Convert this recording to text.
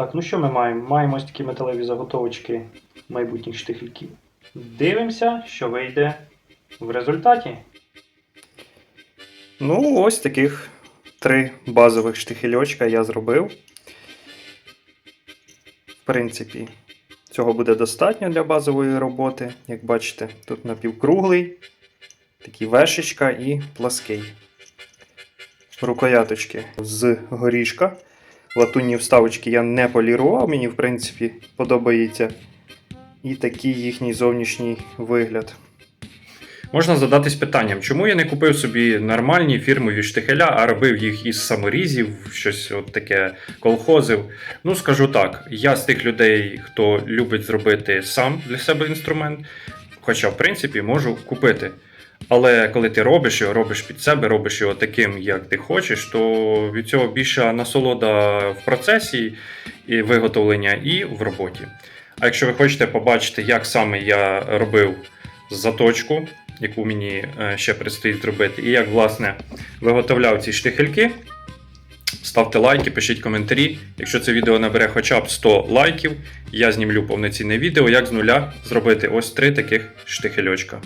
Так, ну що ми маємо? Маємо ось такі металеві заготовочки майбутніх штихельків. Дивимося, що вийде в результаті. Ну, ось таких три базових штихельочка я зробив. В принципі, цього буде достатньо для базової роботи. Як бачите, тут напівкруглий, такий вешечка і плаский. Рукояточки з горішка. Латунні вставочки я не полірував, мені в принципі подобається. І такий їхній зовнішній вигляд. Можна задатись питанням, чому я не купив собі нормальні фірмові штихеля, а робив їх із саморізів, щось от таке колхозив. Ну, скажу так, я з тих людей, хто любить зробити сам для себе інструмент, хоча, в принципі, можу купити. Але коли ти робиш його, робиш під себе, робиш його таким, як ти хочеш, то від цього більша насолода в процесі і виготовлення і в роботі. А якщо ви хочете побачити, як саме я робив заточку, яку мені е, ще предстоїть зробити, і як власне виготовляв ці штихельки, ставте лайки, пишіть коментарі. Якщо це відео набере хоча б 100 лайків, я знімлю повноцінне відео, як з нуля зробити ось три таких штихельочка.